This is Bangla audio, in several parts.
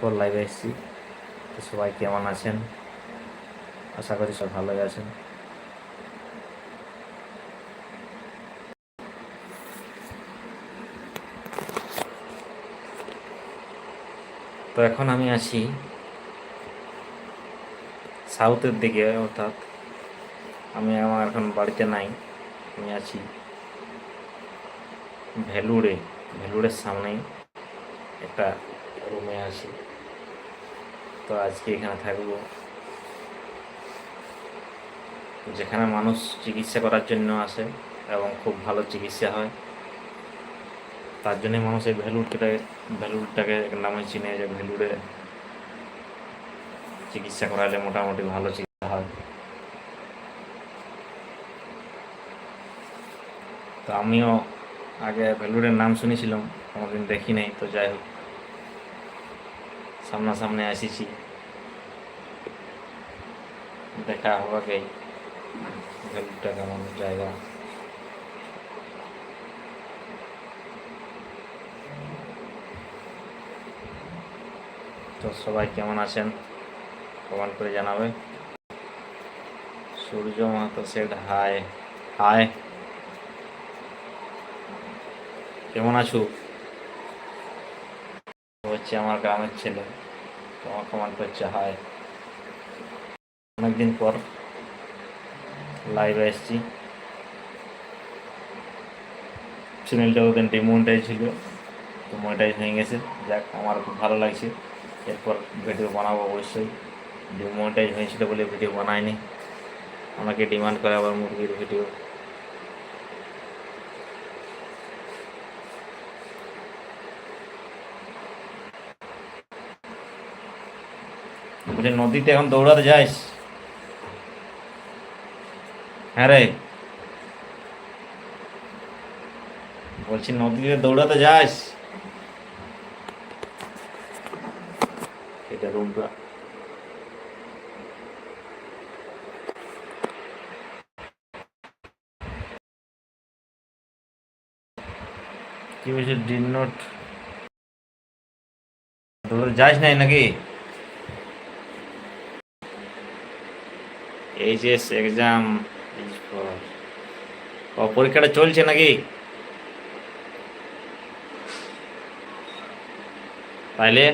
পর লাইভে এসেছি। তো সবাই কেমন আছেন? আশা করি সব ভালোই আছেন। তো এখন আমি আছি সাউথের দিকে, অর্থাৎ আমি আমার এখন বাড়িতে নাই। আমি আছি ভেলুড়ে, ভেলুড়ের সামনেই একটা রুমে আছি। তো আজকে এখানে থাকব। যেখানে মানুষ চিকিৎসা করার জন্য আসে এবং খুব ভালো চিকিৎসা হয়। তার জন্যই মানুষ এই ভ্যালুটাকে ভ্যালুটাকে নামে চিনে যে ভ্যালুরে চিকিৎসা করালে মোটামুটি ভালো চিকিৎসা হয়। তো আমিও আগে ভ্যালুরের নাম শুনেছিলাম, কোনোদিন দেখি নাই, তো যাই হোক। সামনাসামনি আসিছি। দেখা হওয়াকেই ভ্যালুটা কেমন জায়গা? তো সবাই কেমন আছেন? কমেন্ট করে জানাবে। সূর্য মাহাতো সেট হাই হাই কেমন আছো? হচ্ছে আমার গ্রামের ছেলে। তোমার কমেন্ট করছে হাই অনেকদিন পর লাইভে এসেছি। চ্যানেলটা ওদের ডিমোনটাই ছিল তো মনিটাইজ হয়ে গেছে। যাক, আমার খুব ভালো লাগছে। এরপর ভিডিও বানাবো অবশ্যই। ডিমোনিটাইজ হয়েছিল বলে ভিডিও বানাইনি। আমাকে ডিমান্ড করে আবার মুরগির ভিডিও বলছে, নদীতে এখন দৌড়াতে যাস? হ্যাঁ রে। বলছি নদীতে দৌড়াতে যাস? এটা রুমটা। কি বলছে ডিন নোট? দৌড়াতে যাস নাই নাকি? HS exam. ও, পরীক্ষাটা চলছে নাকি? তাইলে?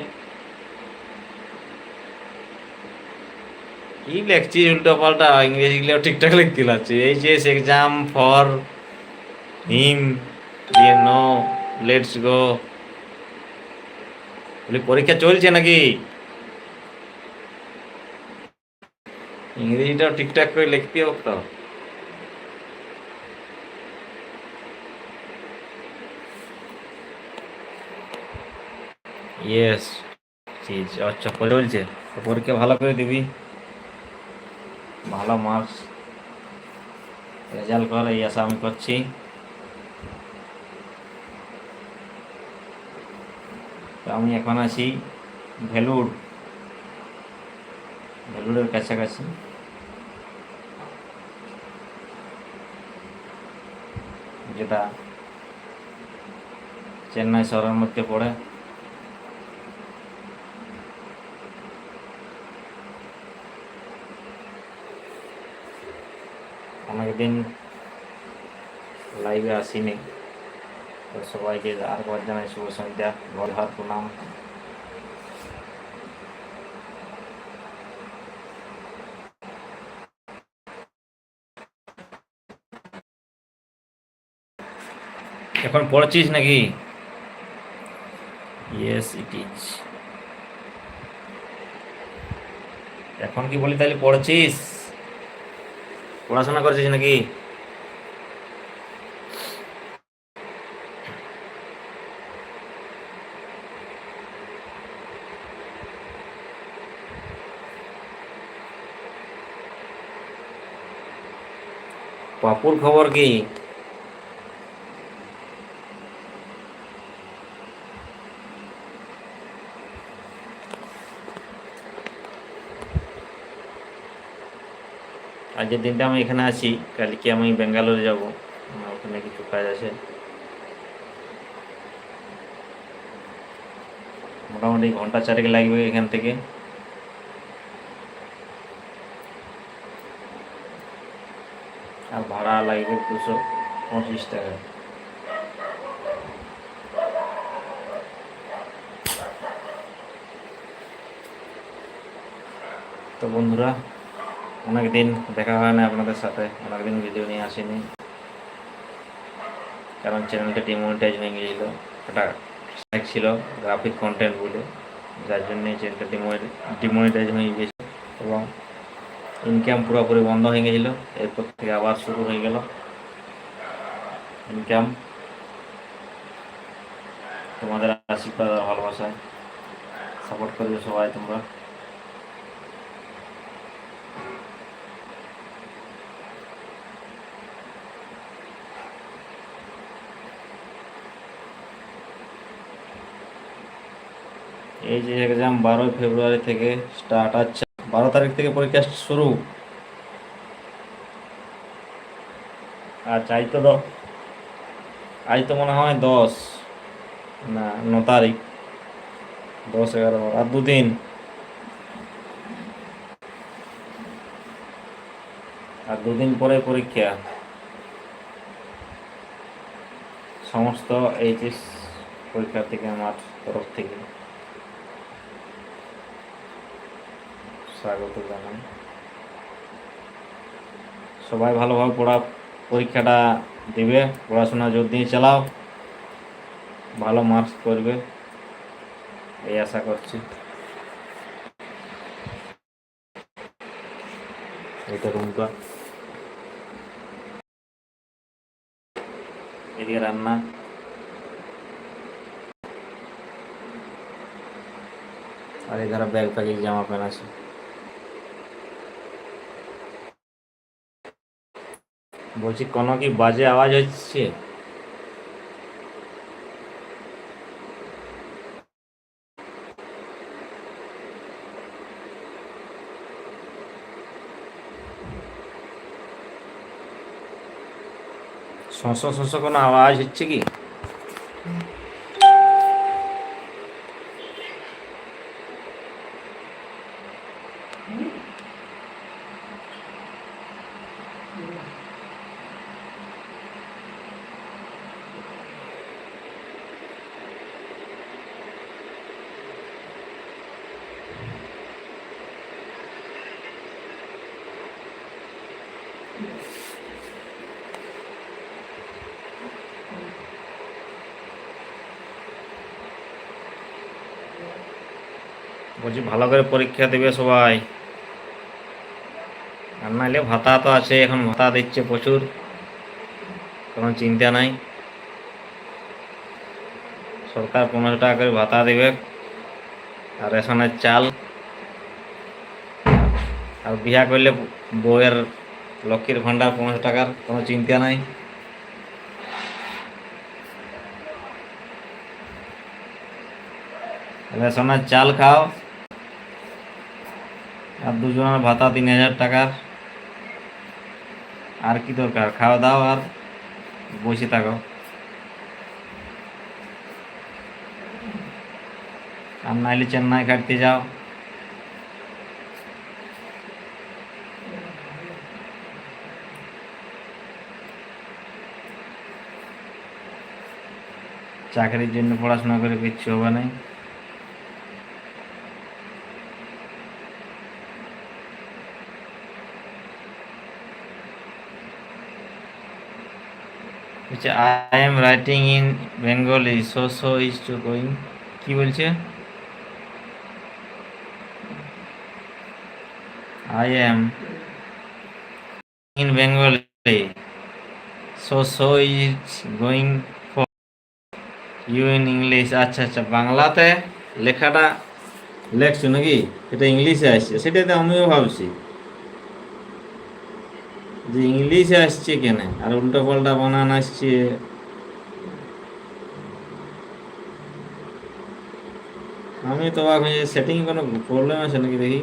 কি লেখছি উল্টো পাল্টা ইংরেজি ইংরেজিগুলো ঠিকঠাক লিখতে লাগছে HS exam for him no let's go পরীক্ষা চলছে নাকি? ইংরেজিটাও ঠিকঠাক করে লিখতে হোক তো। ইয়েস চিজ আচ্ছা চলছে পরীক্ষা ভালো করে দিবি। ভালো মার্কস রেজাল্ট কর এই আশা আমি করছি। আমি এখন আছি ভেলুর ভেলুরের কাছাকাছি। যেটা চেন্নাই শহরের মধ্যে পড়ে। অনেকদিন লাইভে আসিনি। তো সবাইকে আরেকবার জানাই শুভ সন্ধ্যা ঘর প্রণাম। এখন পড়ছিস নাকি? ইয়েস ইট ইজ এখন কি বলি তাহলে পড়ছিস? পড়াশোনা করছিস নাকি? পাপুর খবর কি? আজকের দিনটা আমি এখানে আছি। কালকে আমি বেঙ্গালোরে যাব। আমার ওখানে কিছু কাজ আছে। মোটামুটি ঘণ্টা চারেক লাগবে এখান থেকে। আর ভাড়া লাগবে দুশো পঁচিশ টাকা। তো বন্ধুরা অনেক দিন দেখা হয় না আপনাদের সাথে। অনেক দিন ভিডিও নিয়ে আসেনি। কারণ চ্যানেলটা ডিমনিটাইজ হয়ে গিয়েছিল ওটা স্ট্রাইক ছিল গ্রাফিক কন্টেন্ট বলে। যার জন্য চ্যানেলটা ডিমনিটাইজ হয়ে গিয়েছে এবং ইনকাম পুরোপুরি বন্ধ হয়ে গেছিল। এরপর থেকে আবার শুরু হয়ে গেল। ইনকাম তোমাদের আশীর্বাদ আর ভালোবাসায় সাপোর্ট করবে সবাই তোমরা। এই যে এক্সাম বারোই ফেব্রুয়ারি থেকে স্টার্ট আচ্ছা বারো তারিখ থেকে পরীক্ষা শুরু। আচ্ছা আজ তো আজ তো মনে হয় দশ। না, ন তারিখ। দশ, এগারো আর দুদিন। আর দুদিন পরে পরীক্ষা। সমস্ত এইচএস পরীক্ষা থেকে আমার তরফ থেকে। স্বাগত জানাই। সবাই ভালোভাবে পড়া পরীক্ষাটা দিবে, পড়াশোনা জোর দিয়ে চালাও। ভালো মার্কস করবে, এই আশা করছি। এটা রুমটা এদিকে রান্না। আর এখানে ব্যাগ প্যাকেজ জামা প্যান্ট আছে। বলছি কোনো কি বাজে আওয়াজ হচ্ছে? শস শস কোনো আওয়াজ হচ্ছে কি? বলছি, ভালো করে পরীক্ষা দেবে সবাই। আর নাহলে ভাতা তো আছে, এখন ভাতা দিচ্ছে প্রচুর। কোনো চিন্তা নাই। সরকার পনেরো টাকা করে ভাতা দেবে। আর রেশনের চাল। আর বিয়া করলে বউয়ের লক্ষ্মীর ভান্ডার পনেরো টাকার, কোনো চিন্তা নাই। রেশনের চাল খাও। আর দুজনের ভাতা তিন হাজার টাকার। আর কি দরকার? খাওয়া দাও আর বসে থাকো। আর নাইলে চেন্নাই কাটতে যাও। চাকরির জন্য পড়াশোনা করে কিচ্ছু হবে না। বলছে I am writing in Bengali so so is to going কি বলছে? I am in Bengali so so is going you in English আচ্ছা আচ্ছা বাংলাতে লেখাটা লেখছো নাকি? এটা ইংলিশে আসছে। সেটাতে আমিও ভাবছি। যে ইংলিশে আসছে কেন? আর উল্টো পাল্টা বানান আসছে। আমি তো সেটিং কোনো প্রবলেম আছে নাকি দেখি?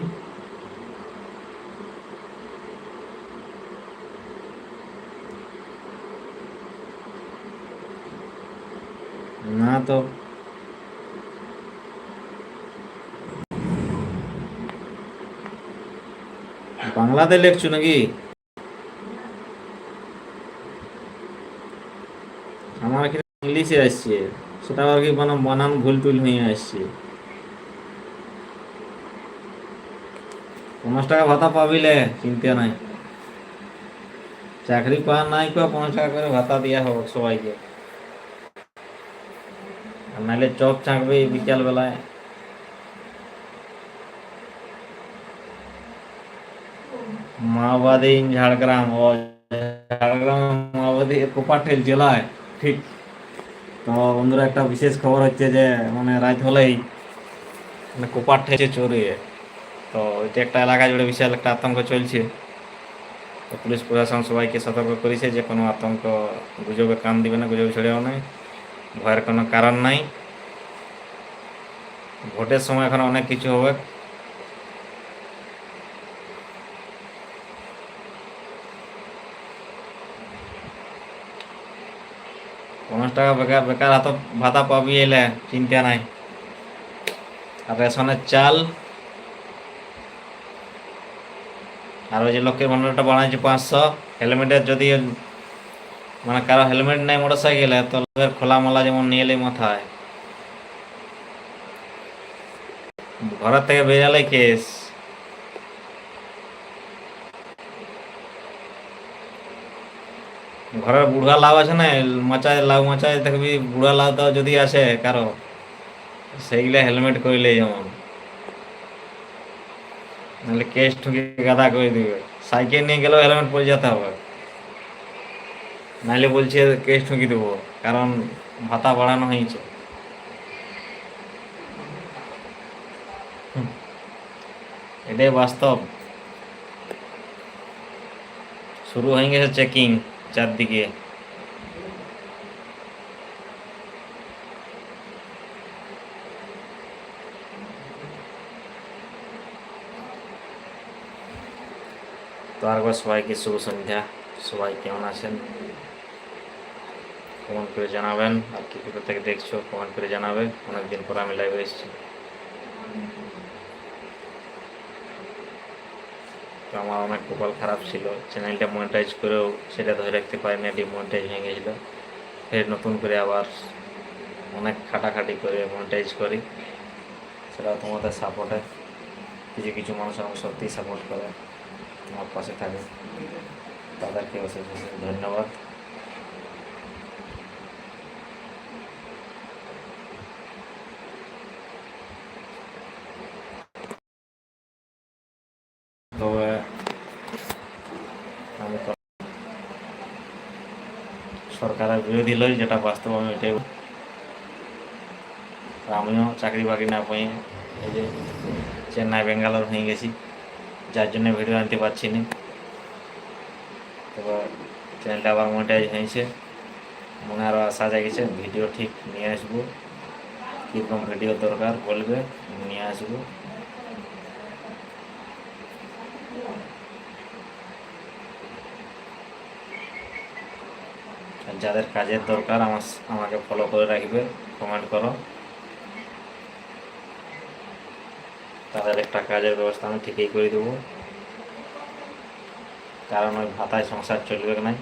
না তো। বাংলাতে লিখছো নাকি? আমার এখানে ইংলিশে আসছে, সেটা আর কি বানাম বানান ভুল টুল নিয়ে আসছে? পঞ্চাশ টাকা ভাতা পাবিলে, চিন্তা নাই। চাকরি পাওয়া নাই পা পঞ্চাশ টাকা করে ভাতা দেওয়া হোক সবাইকে। আর নাহলে চপ চাকবে বিকাল বেলায় মাওবাদী ঝাড়গ্রাম, ও ঝাড়গ্রাম মাওবাদী কোপাটেল জেলায়, ঠিক। তো বন্ধুরা, একটা বিশেষ খবর হচ্ছে যে মানে রাত হলেই মানে কোপাট ঠেছে চোরে, তো এটা একটা এলাকা জুড়ে বিশাল একটা আতঙ্ক চলছে। তো পুলিশ প্রশাসন সবাইকে সতর্ক করেছে যে কোনো আতঙ্ক, গুজবে কান দিবে না, গুজবে ছড়িয়েও নাই ভয়ের কোনো কারণ নাই। ভোটের সময় এখন অনেক কিছু হবে। পঞ্চাশ টাকা বেকার বেকার হাত ভাতা পাবি এলে চিন্তা নাই। আর রেশনের চাল। আর ওই যে লক্ষ্মীর ভান্ডারটা বানাইছে পাঁচশো। হেলমেটের যদি মানে কারও হেলমেট নাই মোটর সাইকেলে তো লোকের খোলা মোলা যেমন নিয়ে এলে মাথায় ঘরের থেকে বেরালে কেস ঘরের বুড়া লাউ আছে না, মাচায় লাউ মাচায় দেখবি বুড়া লাউ তো যদি আসে কারও, সেইগুলা হেলমেট করিলে যেমন। নাহলে কেস ঠুকে গাদা করে দিবে। সাইকেল নিয়ে গেলেও হেলমেট পরে যেতে হবে। নাহলে বলছে কেস ঠুকি দেবো, কারণ ভাতা বাড়ানো হয়েছে। এটাই বাস্তব। শুরু হয়ে গেছে চেকিং চারদিকে। তো আরেকবার সবাইকে শুভ সন্ধ্যা। সবাই কেমন আছেন? কমেন্ট করে জানাবেন আর কি কোথা থেকে দেখছ, কমেন্ট করে জানাবে। অনেকদিন পর আমি লাইভে এসেছি। তো আমার অনেক কপাল খারাপ ছিল। চ্যানেলটা মনিটাইজ করেও সেটা ধরে রাখতে পারিনি ডিমনিটাইজ হয়ে গেছিল। ফের নতুন করে আবার অনেক খাটাখাটি করে মনিটাইজ করি। সেটা তোমাদের সাপোর্টে কিছু কিছু মানুষ আমাকে সত্যিই সাপোর্ট করে। আমার পাশে থাকে। তাদেরকে অশেষ ধন্যবাদ তবে আমি তো সরকারের বিরোধী লই যেটা বাস্তব আমি এটাই আমিও চাকরি বাকরি না পেয়ে এই যে চেন্নাই বেঙ্গালোর হয়ে গেছি। যার জন্য ভিডিও আনতে পারছি না। তারপর চ্যানেলটা আবার মনিটাইজ হয়েছে। মনে আরও আশা জাগিয়েছে ভিডিও ঠিক নিয়ে আসব। কীরকম ভিডিও দরকার বলবে, নিয়ে আসব আর যাদের কাজের দরকার, আমার আমাকে ফলো করে রাখবে কমেন্ট করো। তাদের একটা কাজের ব্যবস্থা আমি ঠিকই করে দেবো। কারণ ওই ভাতায় সংসার চলবে না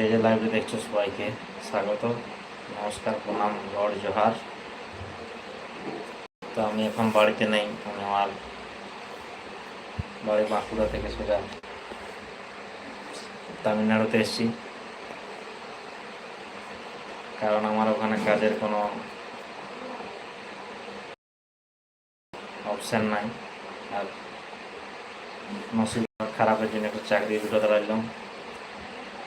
যে যে লাইভে দেখছ সবাইকে স্বাগত নমস্কার, প্রণাম লর্ড জোহার। তো আমি এখন বাড়িতে নেই, আমি আমার বাড়ি বাঁকুড়া থেকে সোজা তামিলনাড়ুতে এসেছি। কারণ আমার ওখানে কাজের কোনো অপশান নাই। আর নসিব খারাপের জন্য একটু চাকরি দুটো পারলাম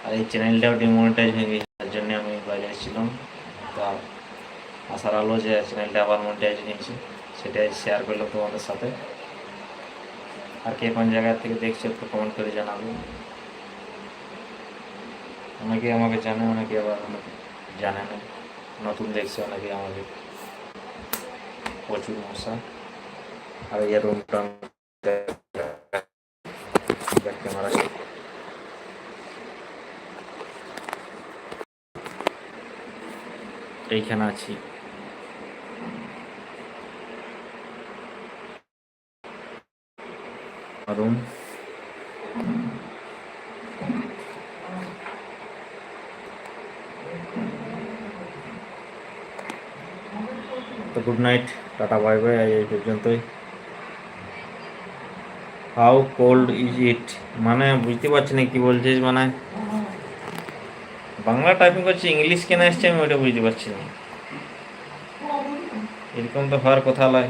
আর এই চ্যানেলটাও ডিমনিটাইজ হয়ে গেছে তার জন্য আমি বাইরে এসেছিলাম তা আশার আলো যে চ্যানেলটা আবার মনিটাইজ হয়েছে সেটাই শেয়ার করলাম তোমাদের সাথে আর কে কোন জায়গা থেকে দেখছ একটু কমেন্ট করে জানাবে অনেকে আমাকে জানে অনেকে আবার অনেকে জানে না নতুন দেখছে অনেকে আমাকে প্রচুর মশা আর এই রুমটা ক্যামেরা এইখানে আছি। তো good night, tata, bye bye, এই পর্যন্তই। How cold is it? মানে বুঝতে পারছি না কি বলছিস মানে বাংলা টাইপিং করছি ইংলিশ কেন আসছে আমি ওটা বুঝতে পারছি না। এরকম তো হওয়ার কথা নয়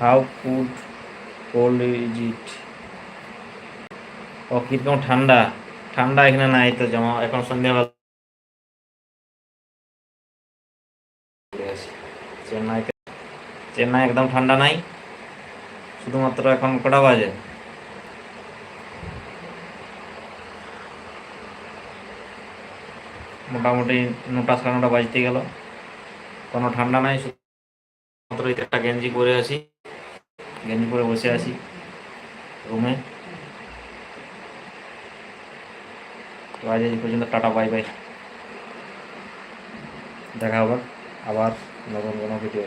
how could cold is it ও, কীরকম ঠান্ডা। ঠান্ডা এখানে নাই তো জমা, এখন সন্ধ্যাবেলা। চেন্নাইতে চেন্নাই একদম ঠান্ডা নাই। শুধুমাত্র এখন কটা বাজে? মোটামুটি নটা সাড়ে নটা বাজতে গেল। কোনো ঠান্ডা নাই শুধুমাত্র একটা গেঞ্জি পরে আসি গেঞ্জি পরে বসে আসি রুমে। তো আজ এই পর্যন্ত, টাটা, বাই বাই। দেখা হবে আবার নতুন কোনো ভিডিও